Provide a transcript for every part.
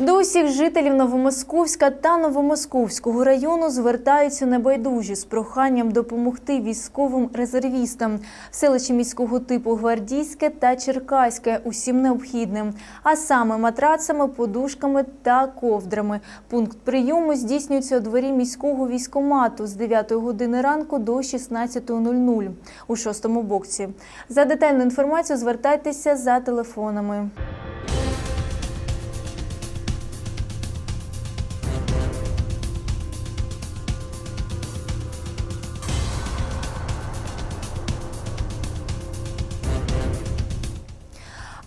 До усіх жителів Новомосковська та Новомосковського району звертаються небайдужі з проханням допомогти військовим резервістам в селищі міського типу Гвардійське та Черкаське усім необхідним, а саме матрацами, подушками та ковдрами. Пункт прийому здійснюється у дворі міського військомату з 9 години ранку до 16.00 у шостому боксі. За детальну інформацію звертайтеся за телефонами.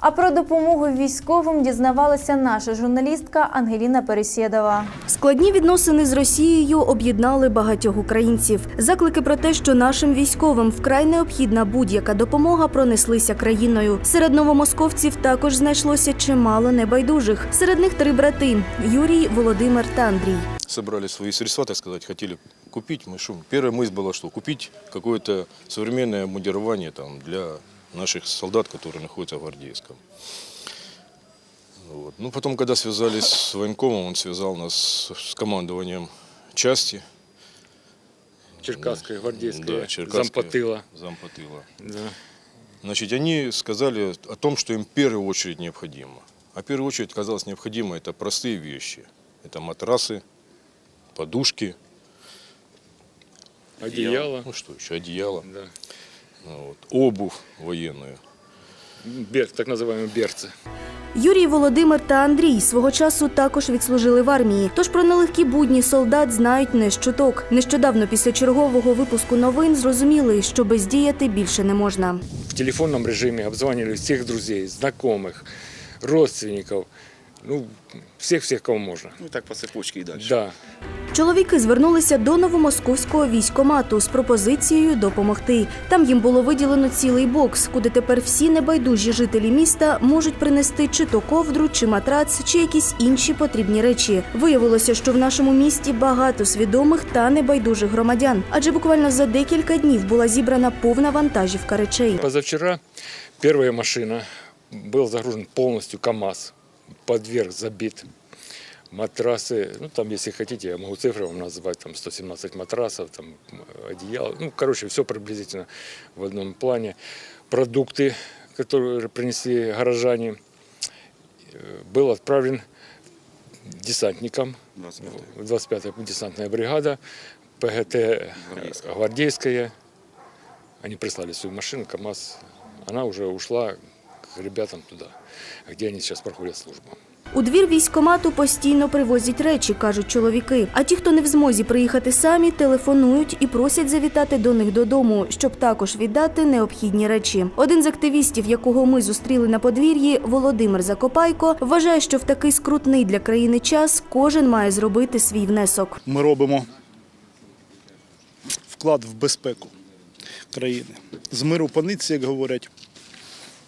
А про допомогу військовим дізнавалася наша журналістка Ангеліна Пересєдова. Складні відносини з Росією об'єднали багатьох українців. Заклики про те, що нашим військовим вкрай необхідна будь-яка допомога, пронеслися країною. Серед новомосковців також знайшлося чимало небайдужих. Серед них три брати: Юрій, Володимир та Андрій. собрали свои средства, так сказать, хотели купить. Мы шум. Первая мысль была, что купить какое-то современное мундирование там, для наших солдат, которые находятся в Гвардейском. Вот. Ну, потом, когда связались с военкомом, он связал нас с командованием части. Черкасская, гвардейская, Да, Черкасская. зампотыла. Зампотыла. Да. Значит, они сказали о том, что им в первую очередь необходимо. А в первую очередь казалось необходимо это простые вещи. Это матрасы, подушки, Одеяло. ну что еще, одеяло, Да. ну вот, обувь военную. Бер, так называемые берцы. Юрій, Володимир та Андрій свого часу також відслужили в армії. Тож про нелегкі будні солдат знають не з чуток. Нещодавно після чергового випуску новин зрозуміли, що бездіяти більше не можна. В телефонном режиме обзванивали всех друзей, знакомых, родственников. Ну, всех-всех, кого можно. Ну так по цепочке и дальше. Да. Чоловіки звернулися до новомосковського військомату з пропозицією допомогти. Там їм було виділено цілий бокс, куди тепер всі небайдужі жителі міста можуть принести чи то ковдру, чи матрац, чи якісь інші потрібні речі. Виявилося, що в нашому місті багато свідомих та небайдужих громадян, адже буквально за декілька днів була зібрана повна вантажівка речей. Позавчера первая машина был загружен полностью КАМАЗ, подверх забит. Матрасы, ну там, если хотите, я могу цифры вам назвать, там 117 матрасов, там э, одеяло, ну, короче, все приблизительно в одном плане. Продукты, которые принесли горожане, э, был отправлен десантникам, 25-й. 25-я десантная бригада, ПГТ Гвардейская. Гвардейская. Они прислали свою машину, КАМАЗ. Она уже ушла к ребятам туда, где они сейчас проходят службу. У двір військомату постійно привозять речі, кажуть чоловіки. А ті, хто не в змозі приїхати самі, телефонують і просять завітати до них додому, щоб також віддати необхідні речі. Один з активістів, якого ми зустріли на подвір'ї, Володимир Закопайко, вважає, що в такий скрутний для країни час кожен має зробити свій внесок. ми робимо вклад в безпеку країни. З миру паниці, як говорять,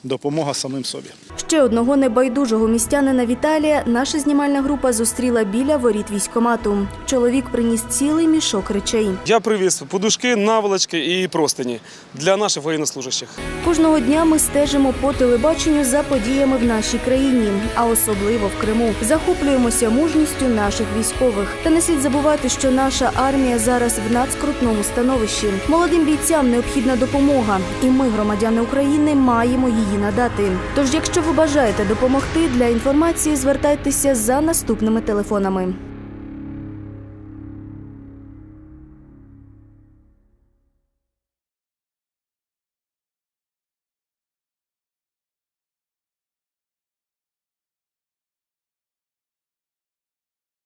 допомога самим собі. Ще одного небайдужого містянина Віталія наша знімальна група зустріла біля воріт військомату. Чоловік приніс цілий мішок речей. Я привіз подушки, наволочки і простині для наших воєннослужащих. Кожного дня ми стежимо по телебаченню за подіями в нашій країні, а особливо в Криму. Захоплюємося мужністю наших військових. Та не слід забувати, що наша армія зараз в надскрутному становищі. Молодим бійцям необхідна допомога, і ми, громадяни України, маємо її надати. Тож, якщо ви бажаєте допомогти для інформації, звертайтеся за наступними телефонами.